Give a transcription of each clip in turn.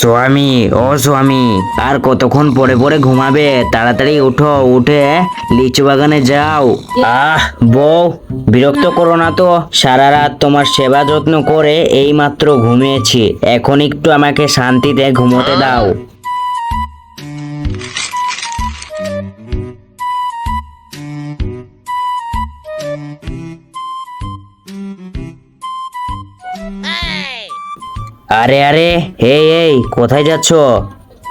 স্বামী ও স্বামী আর কতক্ষণ পরে পরে ঘুমাবে? তাড়াতাড়ি উঠো উঠে লিচু বাগানে যাও। আহ বউ বিরক্ত করো না তো। সারা রাত তোমার সেবা যত্ন করে এই মাত্র ঘুমিয়েছি। এখন একটু আমাকে শান্তিতে ঘুমোতে দাও। আরে আরে, এই এই, কোথায় যাচ্ছ?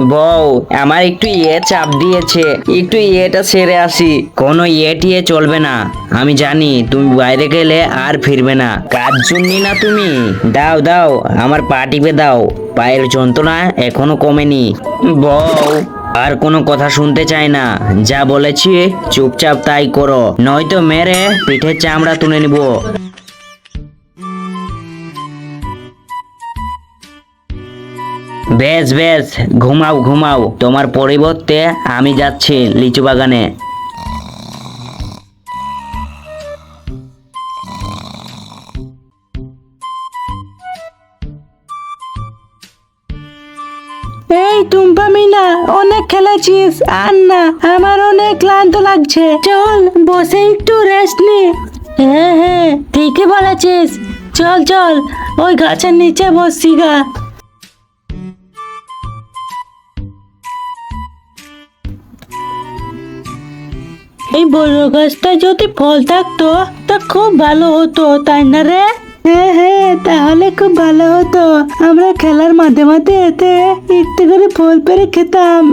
বউ, আমার একটু ইয়ে চাপ দিয়েছে। একটু ইয়েটা সেরে আসি। কোনো ইয়ে টিয়ে চলবে না। আমি জানি তুমি বাইরে গেলে আর ফিরবে না। কাজ জন্যি না তুমি? দাও দাও, আমার পা টিপে দাও। পায়ের যন্ত্রণা এখনও কমেনি। বউ, আর কোনো কথা শুনতে চাই না। যা বলেছি চুপচাপ তাই করো। নয়তো মেরে পিঠের চামড়া তুলে নিবো। বেশ বেশ, ঘুমাও ঘুমাও। তোমার পরিবর্তে আমি যাচ্ছি লিচু বাগানে। এই টুম্পা মিনা, অনেক খেলেছিস। আর না আমার অনেক ক্লান্ত লাগছে। চল, বসে একটু রেস্ট নি। হ্যাঁ হ্যাঁ ঠিকই বলেছিস। চল চল, ওই গাছের নিচে বসছি গা। এই বড় গাছটা যদি ফল থাকতো তা খুব ভালো হতো তাই না রে? হ্যাঁ হ্যাঁ তাহলে খুব ভালো হতো। আমরা খেলার মাঝে মাঝে এতে একটু করে ফল পেরে খেতাম।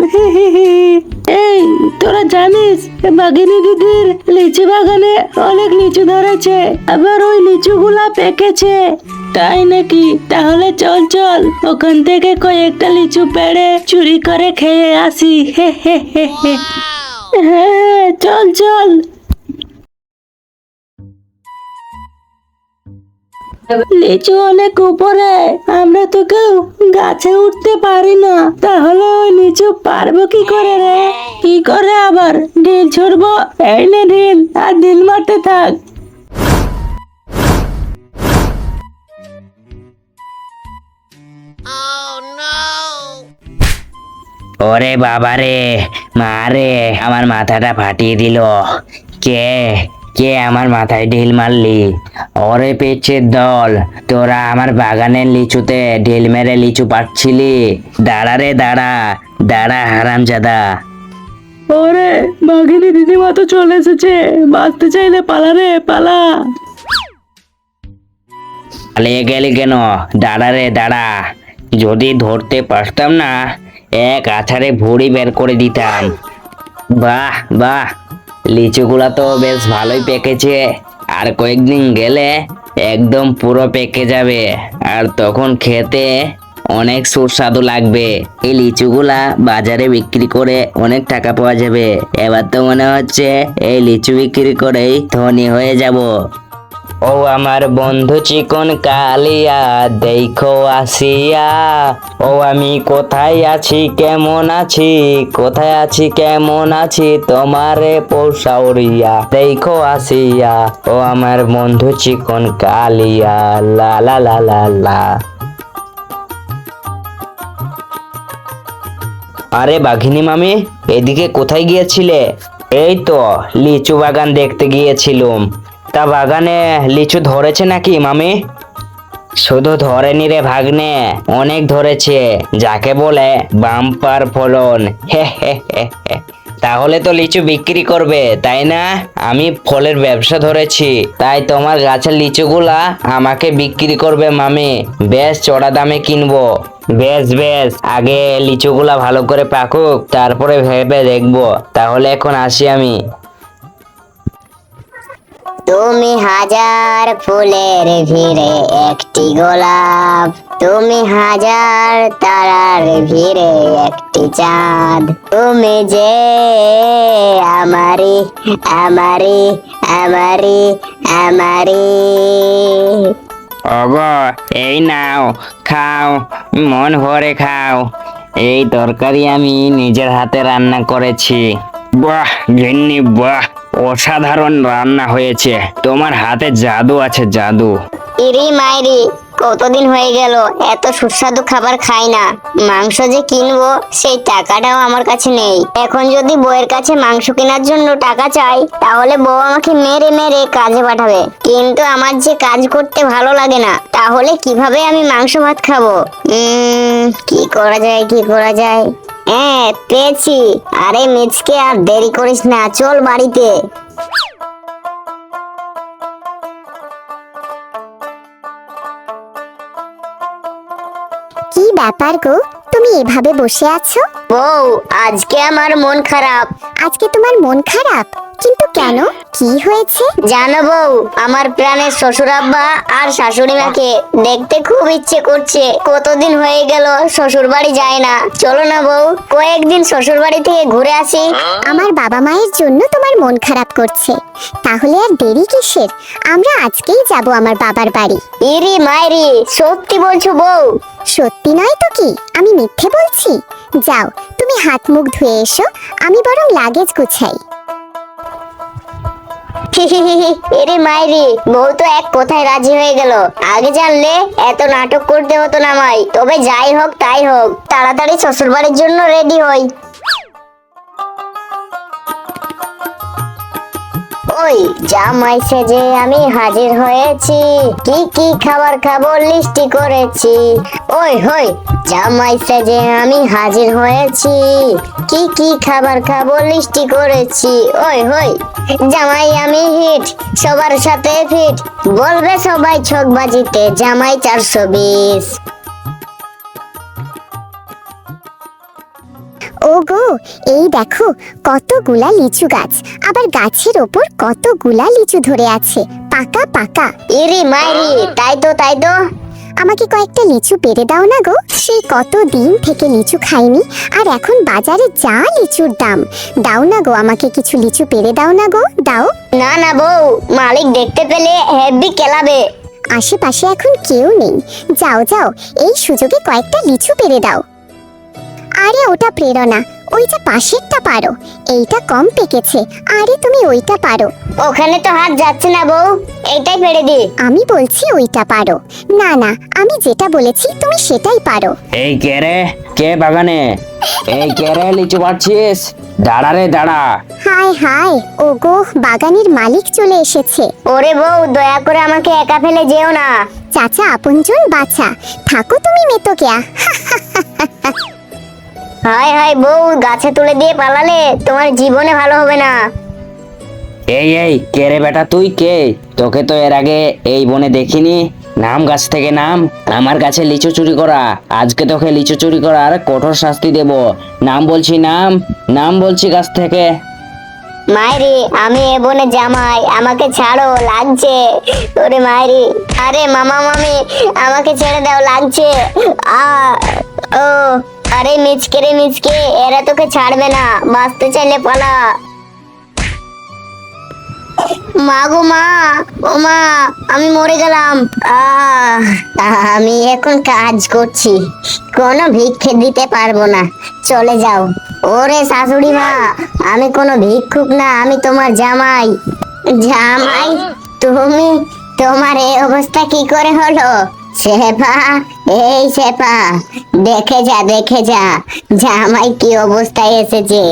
এই তোরা জানিস বাগিনী দিদির লিচু বাগানে অনেক লিচু ধরেছে আবার ওই লিচুগুলা পেকেছে। তাই নাকি? তাহলে চল চল ওখান থেকে কয়েকটা লিচু পেড়ে চুরি করে খেয়ে আসি। হে হে হে হে। হ্যাঁ চল চল। লিচু অনেক উপরে আমরা তো কেউ গাছে উঠতে পারি না। তাহলে ওই লিচু পারব কি করে রে? কি করে আবার? ঢিল ছুড়বো? এই নে ঢিল আর ঢিল মারতে থাক। ওরে বাবা রে মা রে আমার মাথাটা ফাটিয়ে দিল। কে? কে আমার মাথায় ঢিল মারলি? ওরে পেচের দল তোরা আমার বাগানের লিচুতে ঢিল মেরে লিচু পাচ্ছিলি দাঁড়া রে দাঁড়া দাঁড়া হারাম জাদা ওরে বাঘিনী দিদিমা তো চলে এসেছে। বাঁচতে চাইলে পালা রে পালা। পালিয়ে গেলি কেন? দাঁড়া রে দাঁড়া। যদি ধরতে পারতাম না এক আছাড়ে ভুড়ি বের করে দিতাম। বাহ বাহ, লিচুগুলা তো বেশ ভালোই পেকেছে। আর কয়েকদিন গেলে একদম পুরো পেকে যাবে। আর তখন খেতে অনেক সুস্বাদু লাগবে। এই লিচুগুলা বাজারে বিক্রি করে অনেক টাকা পাওয়া যাবে। এবার তো মনে হচ্ছে এই লিচু বিক্রি করেই ধনী হয়ে যাব। ও আমার বন্ধু চিকন কালিয়া, দেখো আসিয়া। ও আমি কোথায় আছি, কেমন আছি? কোথায় আছি, কেমন আছি? তোমারে পৌষাউরিয়া দেখো আসিয়া। ও আমার বন্ধু চিকন কালিয়া, লা লা লা লা লা। আরে বাঘিনী মামি, এদিকে কোথায় গিয়েছিলে? এই তো, লিচু বাগান দেখতে গিয়েছিলাম। তা বাগানে লিচু ধরেছে নাকি মামি? শুধু ধরেনি রে ভাগ্নে, অনেক ধরেছে। যাকে বলে বাম্পার ফলন। হে হে। তাহলে তো লিচু বিক্রি করবে, তাই না? আমি ফলের ব্যবসা ধরেছি, তাই তোমার গাছের লিচুগুলা আমাকে বিক্রি করবে মামি। বেশ, চড়া দামে কিনবো। বেশ বেশ, আগে লিচুগুলা ভালো করে পাকুক, তারপরে ভেবে দেখব। তাহলে এখন আসি আমি। তুমি হাজার ফুলের ভিড়ে একটি গোলাপ। তুমি হাজার তারার ভিড়ে একটি চাঁদ। তুমি যে আমারি আমারি আমারি আমারি। অগো এই নাও, খাও, মন ভরে খাও। এই তরকারি আমি নিজের হাতে রান্না করেছি। বাহ, গিন্নি, বাহ। অসাধারণ রান্না হয়েছে। তোমার হাতে জাদু আছে, জাদু। ইরি মাইরি, কতদিন হয়ে গেল, এত সুস্বাদু খাবার খাই না। মাংস যে কিনবো, সেই টাকাটাও আমার কাছে নেই। এখন যদি বউয়ের কাছে মাংস কেনার জন্য টাকা চাই, তাহলে বউ আমাকে মেরে মেরে কাজে পাঠাবে। কিন্তু আমার যে কাজ করতে ভালো লাগে না, তাহলে কীভাবে আমি মাংস ভাত খাব? কি করা যায়, কি করা যায়? হ্যাঁ পেয়েছি। আরে মিচকে আর দেরি করিস না চল বাড়িতে। কি ব্যাপার গো? তুমি এভাবে বসে আছো? বউ আজকে আমার মন খারাপ। আজকে তোমার মন খারাপ? কিন্তু কেন? কি হয়েছে? জানো বউ আমার প্রাণের শ্বশুর আব্বা আর শাশুড়ি মাকে দেখতে খুব ইচ্ছে করছে। কতদিন হয়ে গেল শ্বশুর বাড়ি যায় না। চলো না বউ কয়েকদিন শ্বশুর বাড়ি থেকে ঘুরে আসি। আমার বাবা মায়ের জন্য তোমার মন খারাপ করছে। তাহলে আর দেরি কিসের? আমরা আজকেই যাব আমার বাবার বাড়ি। ইরি মাইরি সত্যি বলছো বউ? সত্যি নয় তো কি? আমি মিথ্যে বলছি? যাও তুমি হাত মুখ ধুয়ে এসো আমি বরং লাগেজ গুছাই। এরে মাইরি, বউ তো এক কোথায় রাজি হয়ে গেল। আগে জানলে এত নাটক করতে হতো না মাই তবে যাই হোক, তাই হোক। তাড়াতাড়ি শ্বশুর বাড়ির জন্য রেডি হই। ওই জামাই সেজে আমি হাজির হয়েছি। কি কি খাবার খাব লিস্টি করেছি। ওই হই জামাই সেজে আমি হাজির হয়েছি। কি কি খাবার খাব লিস্টি করেছি। ওই হই জামাই আমি হিট, সবার সাথে ফিট। বলবে সবাই ছক বাজিতে জামাই চারশো বিশ। ও গো এই দেখো কতগুলা লিচু গাছ। আবার গাছের ওপর কতগুলা লিচু ধরে আছে। পাকা পাকা। ইরি মাইরি তাই তো তাই তো। আমাকে কয়েকটা লিচু পেরে দাও না গো। সেই কত দিন থেকে লিচু খাইনি আর এখন বাজারে যা লিচুর দাম। দাও না গো আমাকে কিছু লিচু পেরে দাও না গো দাও। না না বউ মালিক দেখতে পেলে হেভি কেলাবে। আশেপাশে এখন কেউ নেই। যাও যাও এই সুযোগে কয়েকটা লিচু পেরে দাও। আরে ওটা প্রেরণা ওই যে পাশেরটা পারো। এইটা কম পেকেছে আরে তুমি ওইটা পারো। ওখানে তো হাত যাচ্ছে না বউ এইটাই পেরে দি। আমি বলছি ওইটা পারো। না না আমি যেটা বলেছি তুমি সেটাই পারো। এই কে রে? কে বাগানে? এই কে রে লিচু পাচ্ছিস দাঁড়া রে দাঁড়া। হায় হায় ওগো বাগানের মালিক চলে এসেছে। ওরে বউ দয়া করে আমাকে একা ফেলে যেও না। চাচা আপনজন বাছা। থাকো তুমি মেতোকেয়া হাই হাই বউ গাছে তুলে দিয়ে পালালে তোমার জীবনে ভালো হবে না। এই এই কে রে বেটা তুই? কে? তোকে তো এর আগে এই বনে দেখিনি। নাম গাছ থেকে নাম আমার কাছে লিচু চুরি করা। আজকে তোকে লিচু চুরি করার কঠোর শাস্তি দেব। নাম বলছি নাম নাম বলছি গাছ থেকে। মায়েরি আমি এ বনে জামাই আমাকে ছাড়ো লাগছে। ওরে মায়েরি আরে মামা মামি আমাকে ছেড়ে দাও লাগছে। আ ও। আরে মিচকে রে মিচকে, এরা তোকে ছাড়বে না, বাঁচতে চাইলে পালা। মা গো মা, ও মা, আমি মরে গেলাম। আমি এখন কাজ করছি, কোনো ভিক্ষে দিতে পারব না, চলে যাও। ওরে শাশুড়ি মা, আমি কোনো ভিক্ষুক না, আমি তোমার জামাই। জামাই, তুমি, তোমার এই অবস্থা কি করে হলো? শেফা এই শেফা দেখে যা দেখে যা জামাই কি অবস্থায় এসেছে।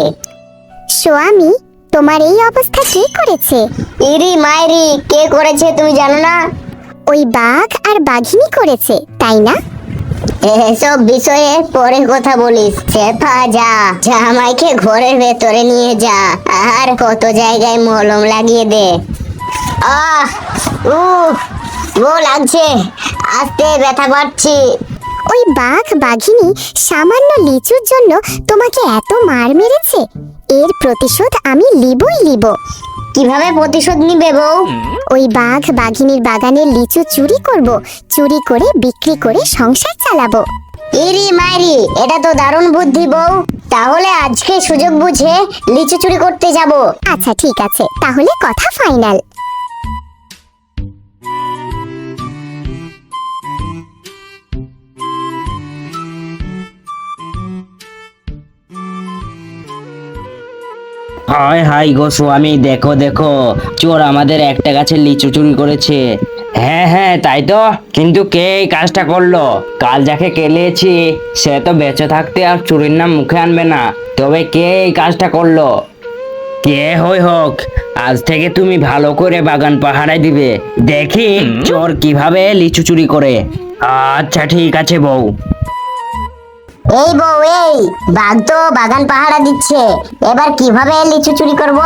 স্বামী তোমার এই অবস্থা কে করেছে? ইরি মাইরি কে করেছে তুমি জানো না? ওই বাঘ আর বাঘিনী করেছে তাই না? এসব বিষয়ে পরে কথা বলিস। শেফা যা জামাইকে ঘরের ভেতরে নিয়ে যা আর কত জায়গায় মলম লাগিয়ে দে। আহ উফ ও লাগছে। আস্তে ব্যথা পাচ্ছি ওই বাঘ বাঘিনী সামান্য লিচুর জন্য তোমাকে এত মার মেরেছে। এর প্রতিশোধ আমি লিবই লিব। কীভাবে প্রতিশোধ নিবে বউ? ওই বাঘ বাঘিনীর বাগানের লিচু চুরি করব চুরি করে বিক্রি করে সংসার চালাবো। ইরি মাইরি এটা তো দারুণ বুদ্ধি বউ। তাহলে আজকে সুযোগ বুঝে লিচু চুরি করতে যাব। আচ্ছা ঠিক আছে। তাহলে কথা ফাইনাল। হায় হাই গো স্বামী দেখো দেখো। চোর আমাদের একটা গাছের লিচু চুরি করেছে। হ্যাঁ হ্যাঁ তাই তো। কিন্তু কে এই কাজটা করল? কাল যাকে কেলিয়েছি সে তো বেঁচে থাকতে আর চুরির নাম মুখে আনবে না। তবে কে এই কাজটা করল? কে হই হোক আজ থেকে তুমি ভালো করে বাগান পাহারায় দিবে। দেখি চোর কীভাবে লিচু চুরি করে। আচ্ছা ঠিক আছে বউ। এই বউ, এই। বাঘ তো বাগান পাহারা দিচ্ছে। এবার কীভাবে লিচু চুরি করব?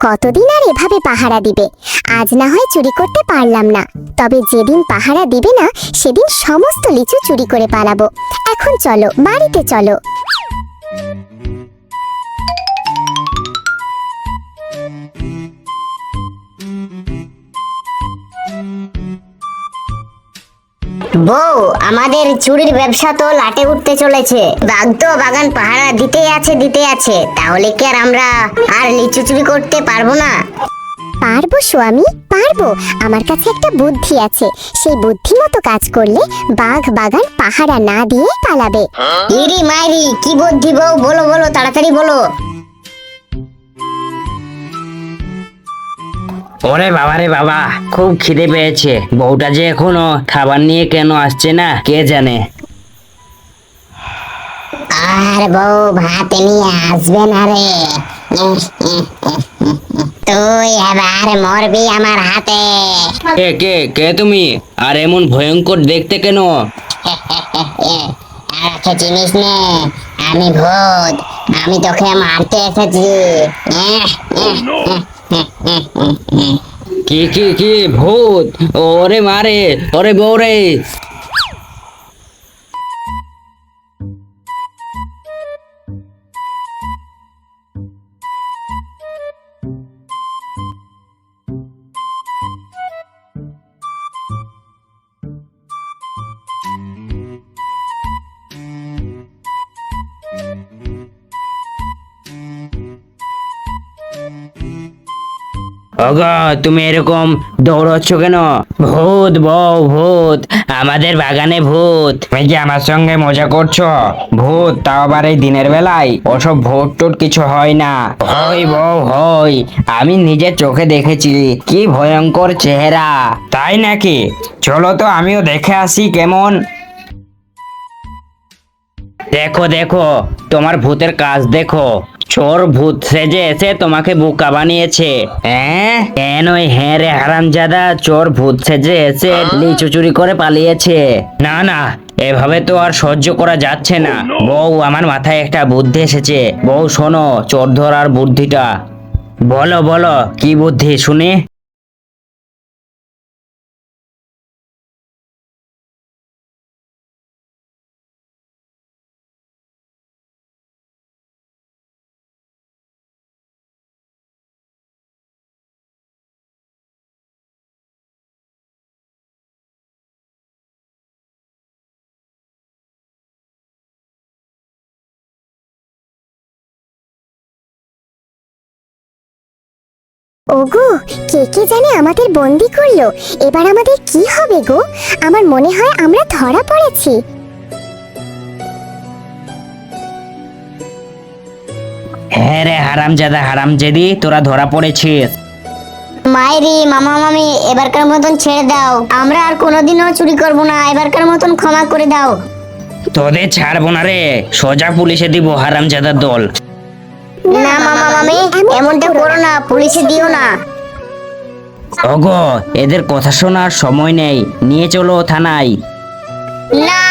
কতদিন আর এভাবে পাহারা দিবে? আজ না হয় চুরি করতে পারলাম না। তবে যেদিন পাহারা দিবে না, সেদিন সমস্ত লিচু চুরি করে পালাবো। এখন চলো, বাড়িতে চলো। বউ আমাদের চুরির ব্যবসা তো লাটে উঠতে চলেছে। বাঘ তো বাগান পাহারা দিতেই আছে দিতে আছে। তাহলে কি আর আমরা আর লিচু চুরি করতে পারব না? পারব স্বামী পারব। আমার কাছে একটা বুদ্ধি আছে। সেই বুদ্ধি মতো কাজ করলে বাঘ বাগান পাহারা না দিয়ে পালাবে। ইরি মাইরি কি বুদ্ধি বউ? বলো বলো তাড়াতাড়ি বলো। ওরে বাবা রে বাবা খুব খিদে পেয়েছে। বউটা যে এখনও খাবার নিয়ে কেন আসছে না কে জানে? আর বউ ভাত নিয়ে আসবে না রে। তুই এবার মরবি আমার হাতে। কে কে কে তুমি? আর এমন ভয়ঙ্কর দেখতে কেন? আর আমাকে চিনিস নে আমি ভূত। আমি তোকে মারতে এসেছি। কি কি কি? ভূত। ওরে মারে ওরে বউরে ওগো, তুমি এরকম দৌড়চ্ছ কেন? ভূত, বউ, ভূত, আমাদের বাগানে ভূত। তুমি কি আমার সঙ্গে মজা করছ? ভূত, তাও আবার এই দিনের বেলায়? ওসব ভূত টুট কিছু হয় না। হই, বউ, হই, আমি নিজের চোখে দেখেছি। কি ভয়ঙ্কর চেহারা। তাই নাকি? চলো তো, আমিও দেখে আসি কেমন। দেখো দেখো, তোমার ভূতের কাজ দেখো। চোর ভূত সেজে এসে তোমাকে বোকা বানিয়েছে। হ্যাঁ কেন ওই হ্যাঁ রে হারামজাদা? চোর ভূত সেজে এসে লিচু চুরি করে পালিয়েছে। না না এভাবে তো আর সহ্য করা যাচ্ছে না। বউ আমার মাথায় একটা বুদ্ধি এসেছে। বউ শোনো চোর ধরার বুদ্ধিটা। বলো বলো কি বুদ্ধি শুনি। ওগো কে কে জানে আমাদের বন্দি করল? এবার আমাদের কি হবে গো? আমার মনে হয় আমরা ধরা পড়েছি। হ্যাঁ রে হারামজাদা হারামজাদি তোরা ধরা পড়েছিস। মায়েরি মামা মামি এবারকার মতন ছেড়ে দাও। আমরা আর কোনোদিনও চুরি করব না এবারকার মতন ক্ষমা করে দাও। তোদের ছাড়বো না রে সোজা পুলিশে দিব হারামজাদার দল। মামা এমনটা করো না পুলিশে দিও না। এদের কথা শোনার সময় নেই। নিয়ে চলো থানায়। না